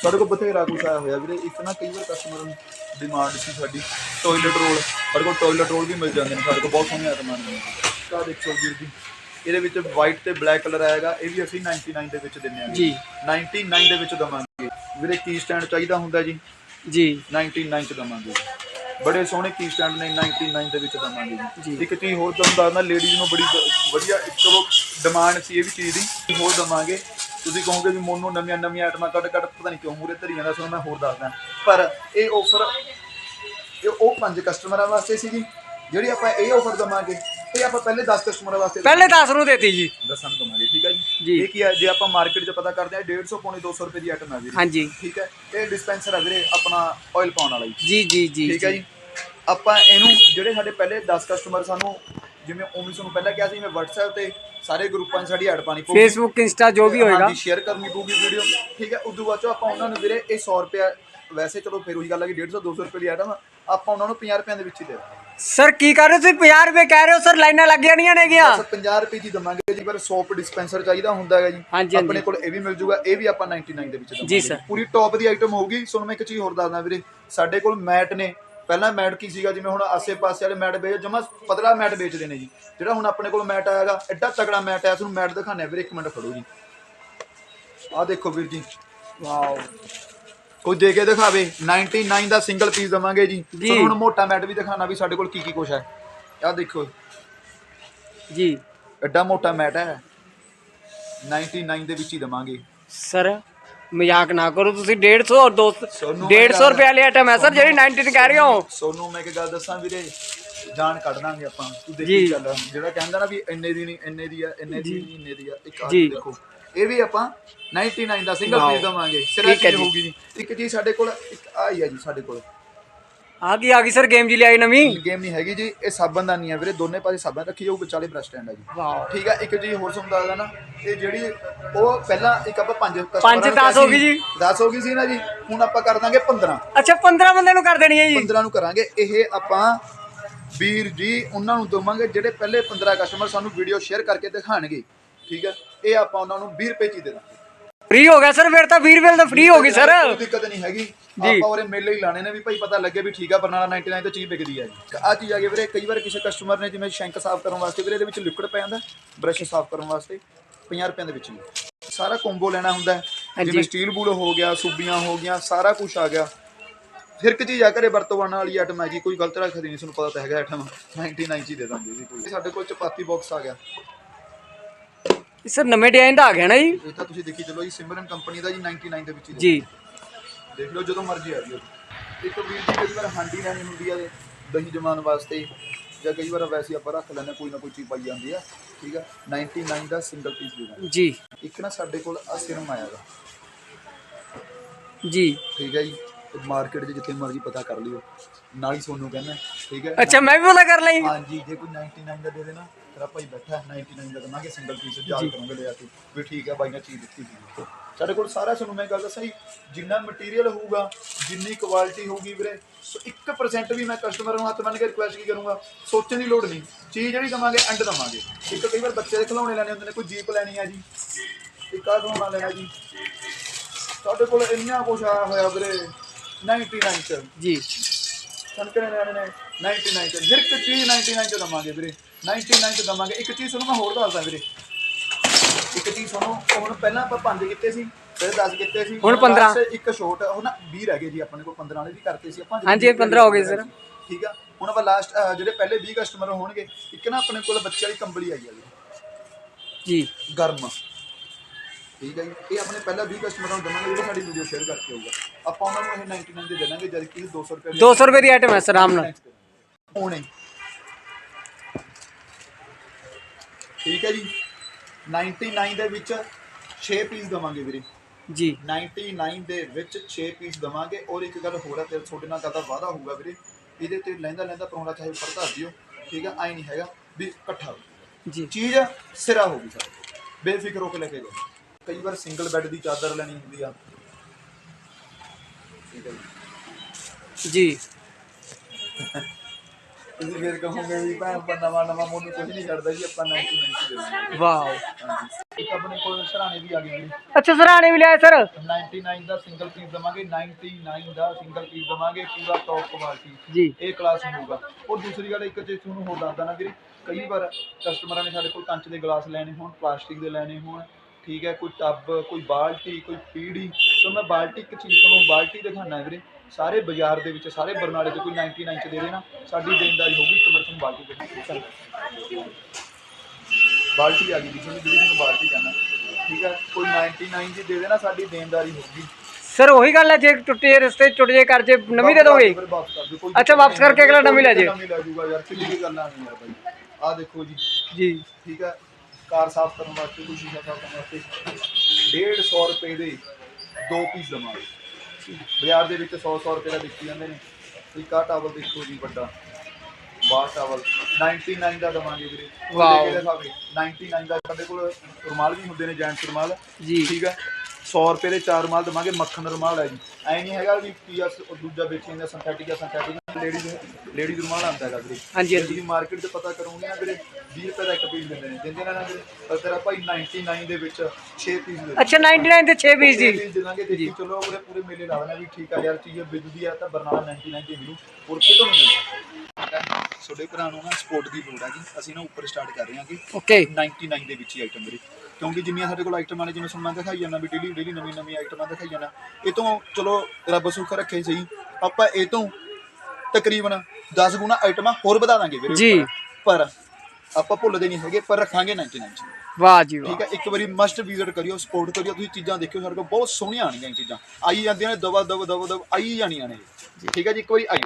Speaker 1: ਸਾਡੇ ਕੋਲ ਬਥੇਰਾ ਕੁਛ ਆਇਆ ਹੋਇਆ ਵੀਰੇ। ਇੱਕ ਨਾ ਕਈ ਵਾਰ ਕਸਟਮਰ ਨੂੰ ਡਿਮਾਂਡ ਸੀ ਸਾਡੀ। ਟਾਇਲਟ ਰੋਲ ਸਾਡੇ ਕੋਲ ਟਾਇਲਟ ਰੋਲ ਵੀ ਮਿਲ ਜਾਂਦੇ ਨੇ। ਸਾਡੇ ਕੋਲ ਬਹੁਤ ਸੋਹਣੀਆਂ ਆਈਟਮਾਂ ਨੇ। ਕਾ ਦੇਖੋ ਵੀਰ ਜੀ ਇਹਦੇ ਵਿੱਚ ਵਾਈਟ ਤੇ ਬਲੈਕ ਕਲਰ ਆਏਗਾ। ਇਹ ਵੀ ਅਸੀਂ 99 ਦੇ ਵਿੱਚ ਦਿੰਨੇ ਆ
Speaker 2: ਜੀ।
Speaker 1: 99 ਦੇ ਵਿੱਚ ਦਵਾਂਗੇ। ਵੀਰੇ ਕੀ ਸਟੈਂਡ ਚਾਹੀਦਾ ਹੁੰਦਾ ਜੀ?
Speaker 2: ਜੀ।
Speaker 1: 99 ਚ ਦਵਾਂਗੇ। ਬੜੇ ਸੋਹਣੇ ਕੀ ਸਟੈਂਡ ਨੇ 99 ਦੇ ਵਿੱਚ ਦਵਾਂਗੇ ਇੱਕ ਚੀਜ਼ ਹੋਰ ਤੁਹਾਨੂੰ ਦੱਸਦਾ ਲੇਡੀਜ਼ ਨੂੰ ਬੜੀ ਵਧੀਆ ਇੱਕ ਚਲੋ ਡਿਮਾਂਡ ਸੀ ਇਹ ਵੀ ਚੀਜ਼ ਦੀ। ਹੋਰ ਦਵਾਂਗੇ। ਤੁਸੀਂ ਕਹੋਗੇ ਵੀ ਮੋਨੋ ਨਵੀਆਂ ਨਵੀਆਂ ਆਈਟਮਾਂ ਕੱਢ ਕੱਢ ਪਤਾ ਨਹੀਂ ਕਿਉਂ ਮੂਰੇ ਧਰੀ ਜਾਂਦਾ ਸੋ ਮੈਂ ਹੋਰ ਦੱਸਦਾ। ਪਰ ਇਹ ਆਫਰ ਇਹ ਉਹ ਪੰਜ ਕਸਟਮਰਾਂ ਵਾਸਤੇ ਸੀਗੀ ਜਿਹੜੀ ਆਪਾਂ ਇਹ ਆਫਰ ਦਵਾਂਗੇ ਇਹ ਆਪਾਂ ਪਹਿਲੇ 10 ਕਸਟਮਰਾਂ ਵਾਸਤੇ
Speaker 2: ਪਹਿਲੇ 10 ਨੂੰ ਦੇਤੀ ਜੀ।
Speaker 1: ਦੱਸਾਂ ਦਵਾਂਗੇ ਠੀਕ ਹੈ ਜੀ?
Speaker 2: ਜੀ।
Speaker 1: ਇਹ ਕੀ ਹੈ ਜੇ ਆਪਾਂ ਮਾਰਕੀਟ 'ਚ ਪਤਾ ਕਰਦੇ ਆ 150 ਪੌਣੇ 200 ਰੁਪਏ ਦੀ ਆਈਟਮ ਹੈ ਵੀਰੇ।
Speaker 2: ਹਾਂਜੀ।
Speaker 1: ਠੀਕ ਹੈ? ਇਹ ਡਿਸਪੈਂਸਰ ਵੀਰੇ ਆਪਣਾ ਆਇਲ ਪਾਉਣ ਵਾਲਾ ਜੀ।
Speaker 2: ਜੀ ਜੀ ਜੀ
Speaker 1: ਠੀਕ ਹੈ ਜੀ। ਆਪਾਂ ਇਹਨੂੰ ਜਿਹੜੇ ਸਾਡੇ ਪਹਿਲੇ 10 ਕਸਟਮਰ ਸਾਨੂੰ ਜਿਵੇਂ ਉਮੀ ਤੁਹਾਨੂੰ ਪਹਿਲਾਂ ਕਿਹਾ ਸੀ ਮੈਂ WhatsApp ਤੇ ਸਾਰੇ ਗਰੁੱਪਾਂ 'ਚ ਸਾਡੀ ਐਡ ਪਾਣੀ ਪਊਗੀ।
Speaker 2: ਫੇਸਬੁੱਕ ਇੰਸਟਾ ਜੋ ਵੀ ਹੋਏਗਾ।
Speaker 1: ਹਾਂਜੀ ਸ਼ੇਅਰ ਕਰਨੀ ਪਊਗੀ ਵੀਡੀਓ ਠੀਕ ਹੈ ਉਦੋਂ ਬਾਅਦ ਚੋਂ ਆਪਾਂ ਉਹਨਾਂ ਨੂੰ ਵੀਰੇ ਇਹ 100 ਰੁਪਏ ਵੈਸੇ ਚਲੋ ਫਿਰ ਉਹੀ ਗੱਲ ਹੈ ਕਿ 150 200 ਰੁਪਏ ਦੀ ਆਈਟਮ ਆਪਾਂ ਉਹਨਾਂ ਨੂੰ 50 ਰੁਪਏ ਦੇ ਵਿੱਚ ਹੀ ਦੇ ਦਾਂਗੇ।
Speaker 2: ਸਰ ਕੀ ਕਰ ਰਹੇ ਹੋ? ਤੁਸੀਂ 50 ਰੁਪਏ ਕਹਿ ਰਹੇ ਹੋ ਸਰ ਲਾਈਨਾਂ ਲੱਗ ਜਾਣੀਆਂ ਨੇਗੀਆਂ
Speaker 1: ਬਸ 50 ਰੁਪਏ ਦੀ ਦਵਾਂਗੇ ਜੀ ਪਰ ਸੋਪ ਡਿਸਪੈਂਸਰ ਚਾਹੀਦਾ ਹੁੰਦਾ ਹੈਗਾ ਜੀ।
Speaker 2: ਹਾਂਜੀ।
Speaker 1: ਆਪਣੇ ਕੋਲ ਇਹ ਵੀ ਮਿਲ ਜੂਗਾ ਇਹ ਵੀ ਆਪਾਂ 99 ਦੇ ਵਿੱਚ ਦਵਾਂਗੇ।
Speaker 2: ਜੀ sir।
Speaker 1: ਪੂਰੀ ਟੌਪ ਦੀ ਆਈਟਮ ਹੋਊਗੀ। ਤੁਹਾਨੂੰ ਮੈਂ ਇੱਕ ਚੀਜ਼ ਹੋਰ ਦੱਸਦਾ ਵੀਰੇ ਸਾਡੇ ਕੋਲ ਮੈਟ ਨੇ ਪਹਿਲਾਂ ਮੈਟ ਕੀ ਸੀਗਾ? ਜਿਵੇਂ ਹੁਣ ਆਸੇ-ਪਾਸੇ ਵਾਲੇ ਮੈਟ ਵੇਚ ਜਮਾ ਪਤਲਾ ਮੈਟ ਵੇਚਦੇ ਨੇ ਜੀ। ਜਿਹੜਾ ਹੁਣ ਆਪਣੇ ਕੋਲ ਮੈਟ ਆਇਆਗਾ ਐਡਾ ਤਗੜਾ ਮੈਟ ਆਇਆ ਤੁਹਾਨੂੰ ਮੈਟ ਦਿਖਾਣੇ ਆ ਵੀਰੇ ਇੱਕ ਮਿੰਟ ਖੜੋ ਜੀ। ਆਹ ਦੇਖੋ ਵੀਰ ਜੀ।
Speaker 2: ਵਾਓ।
Speaker 1: ਕੋਈ ਦੇ ਕੇ ਦਿਖਾਵੇ? 99 ਦਾ ਸਿੰਗਲ ਪੀਸ ਦਵਾਂਗੇ ਜੀ।
Speaker 2: ਜੀ।
Speaker 1: ਤੁਹਾਨੂੰ ਹੁਣ ਮੋਟਾ ਮੈਟ ਵੀ ਦਿਖਾਣਾ ਵੀ ਸਾਡੇ ਕੋਲ ਕੀ ਕੀ ਕੁਛ ਹੈ। ਆਹ ਦੇਖੋ।
Speaker 2: ਜੀ।
Speaker 1: ਐਡਾ ਮੋਟਾ ਮੈਟ ਹੈ। 99 ਦੇ ਵਿੱਚ ਹੀ ਦਵਾਂਗੇ।
Speaker 2: ਸਰ ਮਜ਼ਾਕ ਨਾ ਕਰੋ ਤੁਸੀਂ 150 ਔਰ 200
Speaker 1: ਸੋਨੂੰ
Speaker 2: 150 ਰੁਪਏ ਵਾਲੀ ਆਈਟਮ ਹੈ ਸਰ ਜਿਹੜੀ 99 ਕਹਿ ਰਹੇ ਹੋ
Speaker 1: ਸੋਨੂੰ ਮੈਂ ਇੱਕ ਗੱਲ ਦੱਸਾਂ ਵੀਰੇ ਜਾਨ ਕੱਢ ਦਾਂਗੇ ਆਪਾਂ ਤੂੰ
Speaker 2: ਜੀ।
Speaker 1: ਦੇਖੀ ਚੱਲ ਜਿਹੜਾ ਕਹਿੰਦਾ ਨਾ ਵੀ ਇੰਨੇ ਦੀ ਨਹੀਂ ਇੰਨੇ ਦੀ ਆ ਇੰਨੇ ਦੀ ਨਹੀਂ ਇੰਨੇ ਦੀ ਆ ਇੱਕ ਆ
Speaker 2: ਜੀ।
Speaker 1: ਦੇਖੋ ਇਹ ਵੀ ਆਪਾਂ 99 ਦਾ ਸਿੰਗਲ
Speaker 2: ਵਾਓ।
Speaker 1: ਪੀਸ ਦਵਾਂਗੇ ਸਿਰਾ
Speaker 2: ਠੀਕ ਹੈ
Speaker 1: ਚੀਜ਼
Speaker 2: ਜੀ।
Speaker 1: ਹੋਊਗੀ ਜੀ ਇੱਕ ਚੀਜ਼ ਸਾਡੇ ਕੋਲ ਇੱਕ ਆਈ ਆ ਜੀ ਸਾਡੇ ਕੋਲ
Speaker 2: ਆ ਗਈ ਆ ਗਈ ਸਰ ਗੇਮ ਜੀ ਲਿਆਈ ਨਵੀਂ।
Speaker 1: ਗੇਮ ਨਹੀਂ ਹੈਗੀ ਜੀ ਇਹ ਸਾਬਣ ਦਾ ਨਹੀਂ ਹੈ ਵੀਰੇ ਦੋਨੇ ਪਾਸੇ ਸਾਬਣ ਰੱਖੀ ਜਾਊ ਵਿਚਾਲੇ ਬ੍ਰਸ਼ ਸਟੈਂਡ ਹੈ ਜੀ।
Speaker 2: ਵਾਓ।
Speaker 1: ਠੀਕ ਹੈ ਇੱਕ ਚੀਜ਼ ਹੋਰ ਤੁਹਾਨੂੰ ਦੱਸਦਾ ਨਾ ਇਹ ਜਿਹੜੀ ਉਹ ਪਹਿਲਾਂ ਇੱਕ ਆਪਾਂ ਪੰਜ
Speaker 2: ਪੰਜ, ਦਸ ਹੋ ਗਈ ਜੀ।
Speaker 1: 10 ਹੋ ਗਈ ਸੀ ਨਾ ਜੀ ਹੁਣ ਆਪਾਂ ਕਰ ਦਾਂਗੇ 15
Speaker 2: ਅੱਛਾ 15 ਬੰਦੇ ਨੂੰ ਕਰ ਦੇਣੀ ਹੈ ਜੀ।
Speaker 1: 15 ਨੂੰ ਕਰਾਂਗੇ ਇਹ ਆਪਾਂ ਵੀਰ ਜੀ ਉਹਨਾਂ ਨੂੰ ਦਵਾਂਗੇ ਜਿਹੜੇ ਪਹਿਲੇ 15 ਕਸਟਮਰ ਸਾਨੂੰ ਵੀਡੀਓ ਸ਼ੇਅਰ ਕਰਕੇ ਦਿਖਾਣਗੇ। ਠੀਕ ਹੈ ਇਹ ਆਪਾਂ ਉਹਨਾਂ ਨੂੰ 20 ਰੁਪਏ ਚ ਦੇ ਦਾਂਗੇ।
Speaker 2: ਫ੍ਰੀ ਹੋ ਗਿਆ ਸਰ ਫਿਰ ਤਾਂ 20 ਰੁਪਏ ਤਾਂ ਫ੍ਰੀ ਹੋ ਗਈ ਸਰ।
Speaker 1: ਕੋਈ ਦਿੱਕਤ ਨਹੀਂ ਹੈਗੀ। ਆਪਾਂ ਉਹਰੇ ਮੇਲੇ ਹੀ ਲਾਣੇ ਨੇ ਵੀ ਭਾਈ ਪਤਾ ਲੱਗੇ ਵੀ ਠੀਕ ਆ ਬਰਨਾਲਾ 99 ਤੇ ਚੀਜ਼ ਵਿਕਦੀ ਹੈ ਜੀ। ਆ ਚੀਜ਼ ਆ ਗਈ ਵੀਰੇ ਕਈ ਵਾਰ ਕਿਸੇ ਕਸਟਮਰ ਨੇ ਜਿਵੇਂ ਸ਼ੈਂਕ ਸਾਫ਼ ਕਰਨ ਵਾਸਤੇ ਵੀਰੇ ਇਹਦੇ ਵਿੱਚ ਲਿਕਵਿਡ ਪੈ ਜਾਂਦਾ ਬ੍ਰਸ਼ ਸਾਫ਼ ਕਰਨ ਵਾਸਤੇ 50 ਰੁਪਏ ਦੇ ਵਿੱਚ ਹੀ। ਸਾਰਾ ਕੰਬੋ ਲੈਣਾ ਹੁੰਦਾ। ਜਿਵੇਂ ਸਟੀਲ ਬੂਲ ਹੋ ਗਿਆ ਸੂਬੀਆਂ ਹੋ ਗਈਆਂ ਸਾਰਾ ਕੁਝ ਆ ਗਿਆ। ਫਿਰ ਇੱਕ ਚੀਜ਼ ਆ ਘਰੇ ਵਰਤੋਂ ਕਰਨ ਵਾਲੀ ਆਈਟਮ ਹੈ ਜੀ ਕੋਈ ਗਲਤ ਰੱਖਦੀ ਨਹੀਂ ਤੁਹਾਨੂੰ ਪਤਾ ਤਾਂ ਹੈਗਾ ਆਈਟਮ 99 ਚ ਹੀ ਦੇ ਦਾਂਗੇ ਜੀ ਕੋਈ। ਸਾਡੇ ਕੋਲ ਚਪਾਤੀ ਬਾਕਸ ਆ ਗਿਆ।
Speaker 2: ਸਰ ਨਵੇਂ ਡਿਜ਼ਾਈਨ ਦਾ ਆ ਗਿਆ ਨਾ ਜੀ।
Speaker 1: ਇਹ ਤਾਂ ਤੁਸੀਂ ਦੇਖੀ ਚਲੋ ਜੀ ਸਿਮਰਨ ਕੰਪਨੀ ਦਾ ਜੀ 99 ਦੇ ਵਿੱਚ ਹੀ
Speaker 2: ਜੀ।
Speaker 1: ਦੇਖ। ਲਓ ਜਦੋਂ ਮਰਜ਼ੀ ਆ ਜਿਓ। ਇੱਕ ਵੀਰ ਜੀ ਕਈ ਵਾਰ ਹਾਂਡੀ ਲੈਣੀ ਹੁੰਦੀ ਆ ਦਹੀਂ ਜਮਾਨ ਵਾਸਤੇ। ਜਾਂ ਕਈ ਵਾਰ ਵੈਸੇ ਆਪਾਂ ਰੱਖ ਲੈਂਦੇ ਕੋਈ ਨਾ ਕੋਈ ਚੀਜ਼ ਪਾਈ ਜਾਂਦੀ ਆ। ਠੀਕ ਆ? 99 ਦਾ ਸਿੰਗਲ ਪੀਸ ਦੇ ਦਾਂਗੇ
Speaker 2: ਜੀ।
Speaker 1: ਇੱਕ ਨਾ ਸਾਡੇ ਕੋਲ ਆ ਸਿਰਮ ਆਇਆ ਗਾ
Speaker 2: ਜੀ।
Speaker 1: ਠੀਕ ਹੈ ਜੀ? ਮਾਰਕੀਟ 'ਚ ਜਿੱਥੇ ਮਰਜ਼ੀ ਪਤਾ ਕਰ ਲਿਓ। ਨਾਲ ਹੀ ਸੋਨੂੰ ਕਹਿੰਦਾ ਠੀਕ ਹੈ
Speaker 2: ਅੱਛਾ ਮੈਂ ਵੀ ਪਤਾ ਕਰ ਲਈ
Speaker 1: ਹਾਂਜੀ ਜੇ ਕੋਈ 99 ਦਾ ਦੇ ਦੇਣਾ ਤੇਰਾ ਭਾਈ ਬੈਠਾ 99 ਦਾ ਦਵਾਂਗੇ ਸਿੰਗਲ ਪੀਸ ਯਾਦ ਕਰੋਗੇ ਲਿਆ ਕੇ। ਵੀ ਠੀਕ ਹੈ ਬਾਈ ਨੇ ਚੀਜ਼ ਦਿੱਤੀ ਸੀ ਸਾਡੇ ਕੋਲ ਸਾਰਾ ਤੁਹਾਨੂੰ ਮੈਂ ਗੱਲ ਦੱਸਾਂ ਜਿੰਨਾ ਮਟੀਰੀਅਲ ਹੋਊਗਾ ਜਿੰਨੀ ਕੁਆਲਿਟੀ ਹੋਊਗੀ ਵੀਰੇ ਸੋ 1% ਵੀ ਮੈਂ ਕਸਟਮਰ ਨੂੰ ਹੱਥ ਬੰਨ ਕੇ ਰਿਕੁਐਸਟ ਕੀ ਕਰੂੰਗਾ ਸੋਚਣ ਦੀ ਲੋੜ ਨਹੀਂ। ਚੀਜ਼ ਜਿਹੜੀ ਦਵਾਂਗੇ ਐਂਡ ਦਵਾਂਗੇ। ਇੱਕ ਕਈ ਵਾਰ ਬੱਚੇ ਦੇ ਖਿਡੌਣੇ ਲੈਣੇ ਹੁੰਦੇ ਨੇ ਕੋਈ ਜੀਪ ਲੈਣੀ ਆ ਜੀ ਇੱਕ ਆਹ ਖਿਡੌਣਾ ਲੈਣਾ ਜੀ। ਸਾਡੇ ਕੋਲ ਇੰਨਾ ਕੁਛ ਆਇਆ ਹੋਇਆ ਵੀਰੇ 99 ਚ।
Speaker 2: ਜੀ।
Speaker 1: ਸੰਕਰੇ ਨੇ ਨੇ 99 ਚ। ਹਰ ਇੱਕ ਚੀਜ਼ 99 ਚ ਦਵਾਂਗੇ ਵੀਰੇ। 99 ਚ ਦਵਾਂਗੇ। ਇੱਕ ਚੀਜ਼ ਤੁਹਾਨੂੰ ਮੈਂ ਹੋਰ ਦੱਸਦਾ ਵੀਰੇ। ਇੱਕ ਚੀਜ਼ ਤੁਹਾਨੂੰ ਹੁਣ ਪਹਿਲਾਂ ਆਪਾਂ ਪੰਜ ਕੀਤੇ ਸੀ ਫਿਰ 10 ਕੀਤੇ ਸੀ
Speaker 2: ਹੁਣ 15
Speaker 1: ਬਸ ਇੱਕ ਛੋਟ ਹੁਣ ਨਾ 20 ਰਹਿ ਗਏ ਜੀ ਆਪਣੇ ਕੋਲ 15 ਵਾਲੇ ਵੀ ਕਰਤੇ ਸੀ ਆਪਾਂ
Speaker 2: ਹਾਂਜੀ, ਇਹ 15 ਹੋ ਗਏ ਸਰ।
Speaker 1: ਠੀਕ ਆ? ਹੁਣ ਆਪਾਂ ਲਾਸਟ ਜਿਹੜੇ ਪਹਿਲੇ 20 ਕਸਟਮਰ ਹੋਣਗੇ ਇੱਕ ਨਾ ਆਪਣੇ ਕੋਲ ਬੱਚੇ ਵਾਲੀ ਕੰਬਲੀ ਆਈ ਆ ਜੀ।
Speaker 2: ਜੀ।
Speaker 1: ਗਰਮ। ਠੀਕ ਹੈ ਜੀ? ਇਹ ਆਪਣੇ ਪਹਿਲਾਂ 20 ਕਸਟਮਰਾਂ ਨੂੰ ਦਵਾਂਗੇ ਜਿਹੜੇ ਸਾਡੀ ਵੀਡੀਓ ਸ਼ੇਅਰ ਕਰਕੇ ਆਊਗਾ। ਆਪਾਂ ਉਹਨਾਂ ਨੂੰ ਇਹ 99 ਦੇ ਦੇ ਦਾਂਗੇ ਜਦ ਕਿ ਇਹ 200 ਰੁਪਏ
Speaker 2: 200 ਰੁਪਏ ਦੀ ਆਈਟਮ ਹੈ ਸਰ ਆਰਾਮ ਨਾਲ।
Speaker 1: ਹੋਣੇ। ਠੀਕ ਹੈ ਜੀ। 99 ਦੇ ਵਿੱਚ 6 ਪੀਸ ਦਵਾਂਗੇ ਵੀਰੇ।
Speaker 2: ਜੀ।
Speaker 1: 99 ਦੇ ਵਿੱਚ 6 ਪੀਸ ਦਵਾਂਗੇ। ਔਰ ਇੱਕ ਗੱਲ ਹੋਰ ਹੈ ਤੇ ਤੁਹਾਡੇ ਨਾਲ ਕਰਦਾ ਵਾਅਦਾ ਹੋਊਗਾ ਵੀਰੇ। ਇਹਦੇ ਤੇ ਲੈਂਦਾ ਲੈਂਦਾ ਪਰੌਂਠਾ ਚਾਹੇ ਉੱਪਰ ਧਰ ਦਿਓ ਠੀਕ ਹੈ ਆਈ ਨਹੀਂ ਹੈਗਾ ਵੀ ਇਕੱਠਾ ਹੋਊ।
Speaker 2: ਜੀ।
Speaker 1: ਚੀਜ਼ ਸਿਰਾ ਹੋਊਗੀ ਸਰ। ਬੇਫਿਕਰ ਹੋ ਕੇ ਲੈ ਕੇ ਜਾਓ। ਕਈ ਵਾਰ ਸਿੰਗਲ ਬੈੱਡ ਦੀ ਚਾਦਰ ਲੈਣੀ ਹੁੰਦੀ ਆ। ਠੀਕ ਹੈ ਜੀ। (laughs) ਤੁਸੀਂ ਫਿਰ ਕਹੋਗੇ ਵੀ ਭੈਣ ਆਪਾਂ ਨਵਾਂ ਨਵਾਂ ਮੋਨੂੰ ਕੁਝ ਨਹੀਂ ਛੱਡਦਾ ਜੀ ਆਪਾਂ 99 ਚ ਦੇ ਦਿੰਦੇ
Speaker 2: ਵਾਓ।
Speaker 1: ਹਾਂਜੀ। ਇੱਕ ਆਪਣੇ ਕੋਲ ਸਰਾਣੇ ਵੀ ਆ ਗਏ ਵੀਰੇ
Speaker 2: ਅੱਛਾ ਸਰਾਣੇ ਵੀ ਲਿਆ ਸਰ?
Speaker 1: 99 ਦਾ ਸਿੰਗਲ ਪੀਸ ਦਵਾਂਗੇ 99 ਦਾ ਸਿੰਗਲ ਪੀਸ ਦਵਾਂਗੇ ਪੂਰਾ ਟੌਪ ਕੁਆਲਿਟੀ
Speaker 2: ਜੀ।
Speaker 1: ਇਹ ਕਲਾਸ ਹੋਊਗਾ। ਔਰ ਦੂਸਰੀ ਗੱਲ ਇੱਕ ਚੀਜ਼ ਤੁਹਾਨੂੰ ਹੋਰ ਦੱਸਦਾ ਨਾ ਵੀਰੇ ਕਈ ਵਾਰ ਕਸਟਮਰਾਂ ਨੇ ਸਾਡੇ ਕੋਲ ਕੰਚ ਦੇ ਗਲਾਸ ਲੈਣੇ ਹੋਣ ਪਲਾਸਟਿਕ ਦੇ ਲੈਣੇ ਹੋਣ ਠੀਕ ਹੈ ਕੋਈ ਟੱਬ ਕੋਈ ਬਾਲਟੀ ਕੋਈ ਪੀੜੀ। ਸੋ ਮੈਂ ਬਾਲਟੀ ਇੱਕ ਚੀਜ਼ ਤੁਹਾਨੂੰ ਬਾਲਟੀ ਦਿਖਾਣਾ ਵੀਰੇ। ਸਾਰੇ ਬਾਜ਼ਾਰ ਦੇ ਵਿੱਚ ਸਾਰੇ ਬਰਨਾਲੇ 'ਚ ਕੋਈ 99 ਚ ਦੇ ਦੇਣਾ ਸਾਡੀ ਦੇਣਦਾਰੀ ਹੋਊਗੀ ਤੁਹਾਨੂੰ ਬਾਲਟੀ ਦੇ ਬਾਲਟੀ ਆ ਗਈ ਜੀ ਤੁਹਾਨੂੰ ਜਿਹੜੀ ਤੁਹਾਨੂੰ ਬਾਲਟੀ ਕਹਿੰਦਾ ਠੀਕ ਹੈ ਕੋਈ 99 ਦੀ ਦੇ ਦੇਣਾ ਸਾਡੀ ਦੇਣਦਾਰੀ ਹੋਊਗੀ।
Speaker 2: ਸਰ ਉਹੀ ਗੱਲ ਹੈ ਜੇ ਟੁੱਟੇ ਰਸਤੇ ਟੁੱਟ ਜੇ ਕਰ ਜੇ ਨਵੀਂ ਦੇ ਦੋਗੇ?
Speaker 1: ਫਿਰ ਵਾਪਸ ਕਰ ਦਿਓ, ਕੋਈ
Speaker 2: ਅੱਛਾ, ਵਾਪਸ ਕਰਕੇ ਅਗਲਾ ਨਵੀਂ ਲੈ ਜੇ।
Speaker 1: ਨਵੀਂ ਲੈ ਜਾਊਗਾ ਯਾਰ ਕਿੰਨੀ ਕੀ ਗੱਲਾਂ ਨਹੀਂ ਯਾਰ ਬਾਈ। ਆਹ ਦੇਖੋ ਜੀ।
Speaker 2: ਜੀ।
Speaker 1: ਠੀਕ ਹੈ ਕਾਰ ਸਾਫ਼ ਕਰਨ ਵਾਸਤੇ ਕੋਈ ਸ਼ੀਸ਼ਾ ਸਾਫ਼ ਕਰਨ ਵਾਸਤੇ। 150 ਰੁਪਏ ਦੇ ਦੋ ਪੀਸ ਦਵਾਂਗੇ। ਬਾਜ਼ਾਰ ਦੇ ਵਿੱਚ 100 100 ਰੁਪਏ ਦਾ ਦਿੱਤੀ ਜਾਂਦੇ ਨੇ। ਇੱਕ ਆਹ ਟਾਵਲ ਦੇਖੋ ਜੀ ਵੱਡਾ। ਬਾਹ ਟਾਵਲ 99 ਦਾ ਦਵਾਂਗੇ ਵੀਰੇ।
Speaker 2: ਵਾਓ।
Speaker 1: ਕਿਹੜੇ ਹਿਸਾਬ ਨਾਲ? 99 ਦਾ ਸਾਡੇ ਕੋਲ ਰੁਮਾਲ ਵੀ ਹੁੰਦੇ ਨੇ ਜੈਂਟਸ ਰੁਮਾਲ।
Speaker 2: ਜੀ।
Speaker 1: ਠੀਕ ਹੈ 100 ਰੁਪਏ ਦੇ ਚਾਰ ਰੁਮਾਲ ਦਵਾਂਗੇ ਮੱਖਣ ਰੁਮਾਲ ਹੈ ਜੀ। ਐ ਨਹੀਂ ਹੈਗਾ ਵੀ ਕੀ ਆ ਦੂਜਾ ਵੇਚੀ ਜਾਂਦਾ ਸਿੰਥੈਟਿਕ ਆ ਸਿੰਥੈਟਿਕ ਲੇਡੀਜ਼ ਲੇਡੀਜ਼ ਰੁਮਾਲ ਆਉਂਦਾ ਹੈਗਾ ਵੀਰੇ।
Speaker 2: ਹਾਂਜੀ, ਹਾਂਜੀ।
Speaker 1: ਤੁਸੀਂ ਮਾਰਕੀਟ 'ਚ ਪਤਾ ਕਰੋਗੇ ਨਾ ਵੀਰੇ 20 ਰੁਪਏ ਦਾ ਇੱਕ ਪੀਸ ਦਿੰਦੇ ਨੇ ਦਿੰਦੇ ਨਾ ਨਾ ਵੀਰੇ। ਪਰ ਤੇਰਾ ਭਾਈ 99 ਦੇ ਵਿੱਚ 6 ਪੀਸ ਦੇ
Speaker 2: ਅੱਛਾ 99 ਤੇ 6 ਪੀਸ ਜੀ।
Speaker 1: ਪੀਸ ਦੇ ਦਾਂਗੇ ਦੇਖੀ ਚਲੋ ਉਹਦੇ ਪੂਰੇ ਮੇਲੇ ਲਾ ਦੇਣਾ ਵੀ ਠੀਕ ਆ ਯਾਰ ਚੀਜ਼ ਵਿਕਦੀ ਆ ਤਾਂ ਬਰਨਾਲਾ 99 ਦੇ ਮਿਲੂ ਹੋਰ ਕਿਤੋਂ ਮਿਲਦਾ ਤੁਹਾਡੇ ਭਰਾ ਨੂੰ ਨਾ ਸਪੋਰਟ ਦੀ ਲੋੜ ਆ ਜੀ ਅਸੀਂ ਨਾ ਉੱਪਰ ਸਟਾਰਟ ਕਰ ਰਹੇ ਹਾਂ ਕਿ
Speaker 2: ਓਕੇ
Speaker 1: 99 ਦੇ ਵਿੱਚ ਹੀ ਆਈਟਮ ਵੀਰੇ। ਕਿਉਂਕਿ ਜਿੰਨੀਆਂ ਸਾਡੇ ਕੋਲ ਆਈਟਮਾਂ ਨੇ ਜਿਵੇਂ ਮੈਂ ਦਿਖਾਈ ਜਾਂਦਾ ਵੀ ਡੇਲੀ ਡੇਲੀ ਨਵੀਂ ਨਵੀਂ ਆਈਟਮਾਂ ਦਿਖਾਈ ਜਾਂਦਾ ਇਹ ਤੋਂ ਚਲੋ ਰੱਬ ਸੁੱਖ ਰੱਖੇ ਸਹੀ ਆਪਾਂ ਇਹ ਤੋਂ ਤਕਰੀਬਨ 10 ਗੁਣਾ ਆਈਟਮਾਂ ਹੋਰ ਵਧਾ ਦਾਂਗੇ ਵੀਰੇ
Speaker 2: ਜੀ।
Speaker 1: ਪਰ ਆਪਾਂ ਭੁੱਲਦੇ ਨਹੀਂ ਹੈਗੇ ਪਰ ਰੱਖਾਂਗੇ 99 ਚ।
Speaker 2: ਵਾਹ ਜੀ ਵਾਹ
Speaker 1: ਠੀਕ ਹੈ ਇੱਕ ਵਾਰੀ ਮਸਟ ਵਿਜ਼ਿਟ ਕਰਿਓ ਸਪੋਰਟ ਕਰਿਓ ਤੁਸੀਂ ਚੀਜ਼ਾਂ ਦੇਖਿਓ ਸਾਡੇ ਕੋਲ ਬਹੁਤ ਸੋਹਣੀਆਂ ਆਣਗੀਆਂ ਇਹ ਚੀਜ਼ਾਂ। ਆਈ ਜਾਂਦੀਆਂ ਨੇ ਦਵਾ ਦਵ ਦਵ ਦਵ ਆਈ ਜਾਣੀਆਂ ਨੇ। ਠੀਕ ਹੈ ਜੀ ਇੱਕ ਵਾਰੀ ਆਈ।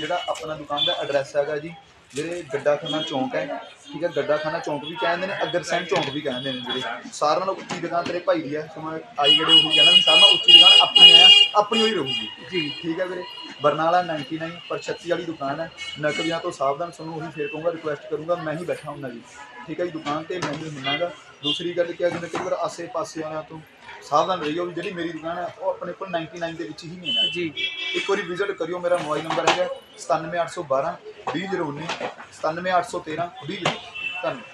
Speaker 1: ਜਿਹੜਾ ਆਪਣਾ ਦੁਕਾਨ ਦਾ ਐਡਰੈਸ ਹੈਗਾ ਜੀ ਜਿਹੜੇ ਗੱਡਾ ਖਾਨਾ ਚੌਂਕ ਹੈ ਠੀਕ ਹੈ ਗੱਡਾ ਖਾਨਾ ਚੌਂਕ ਵੀ ਕਹਿੰਦੇ ਨੇ ਅਗਰਸੈਂਟ ਚੌਂਕ ਵੀ ਕਹਿੰਦੇ ਨੇ ਜਿਹੜੇ। ਸਾਰਿਆਂ ਨਾਲੋਂ ਉੱਚੀ ਦੁਕਾਨ ਤੇਰੇ ਭਾਈ ਦੀ ਹੈ ਸਮਾਂ ਆਈ ਜਿਹੜੇ ਉਹ ਕਹਿਣਾ ਵੀ ਸਾਰਿਆਂ ਨਾਲੋਂ ਉੱਚੀ ਦੁਕਾਨ ਆਪਣੀ ਆ ਆਪਣੀ ਹੋਈ ਰਹੂਗੀ।
Speaker 2: ਜੀ।
Speaker 1: ਠੀਕ ਹੈ ਵੀਰੇ ਬਰਨਾਲਾ 99 ਪਰ 36 ਵਾਲੀ ਦੁਕਾਨ ਹੈ ਨਕਲੀਆਂ ਤੋਂ ਸਾਵਧਾਨ ਤੁਹਾਨੂੰ ਉਹੀ ਫੇਰ ਕਹੂੰਗਾ ਰਿਕੁਐਸਟ ਕਰੂੰਗਾ ਮੈਂ ਹੀ ਬੈਠਾ ਹੁੰਦਾ ਜੀ। ਠੀਕ ਹੈ ਜੀ ਦੁਕਾਨ ਤੇ ਮੈਂ ਹੀ ਹੁੰਨਾਗਾ ਦੂਸਰੀ ਗੱਲ ਕੀ ਹੈ ਜਿਵੇਂ ਕਈ ਵਾਰ ਆਸੇ ਪਾਸੇ ਵਾਲਿਆਂ ਤੋਂ ਸਾਵਧਾਨ ਰਹੀਓ ਵੀ ਜਿਹੜੀ ਮੇਰੀ ਦੁਕਾਨ ਹੈ ਉਹ ਆਪਣੇ ਕੋਲ 99 ਦੇ ਵਿੱਚ ਹੀ ਮਿਲਣਾ ਹੈ।
Speaker 2: ਜੀ।
Speaker 1: ਇੱਕ ਵਾਰੀ ਵਿਜ਼ਿਟ ਕਰਿਓ ਮੇਰਾ ਮੋਬਾਈਲ ਨੰਬਰ ਹੈਗਾ 97812 20019 97813 200 ਧੰਨਵਾਦ।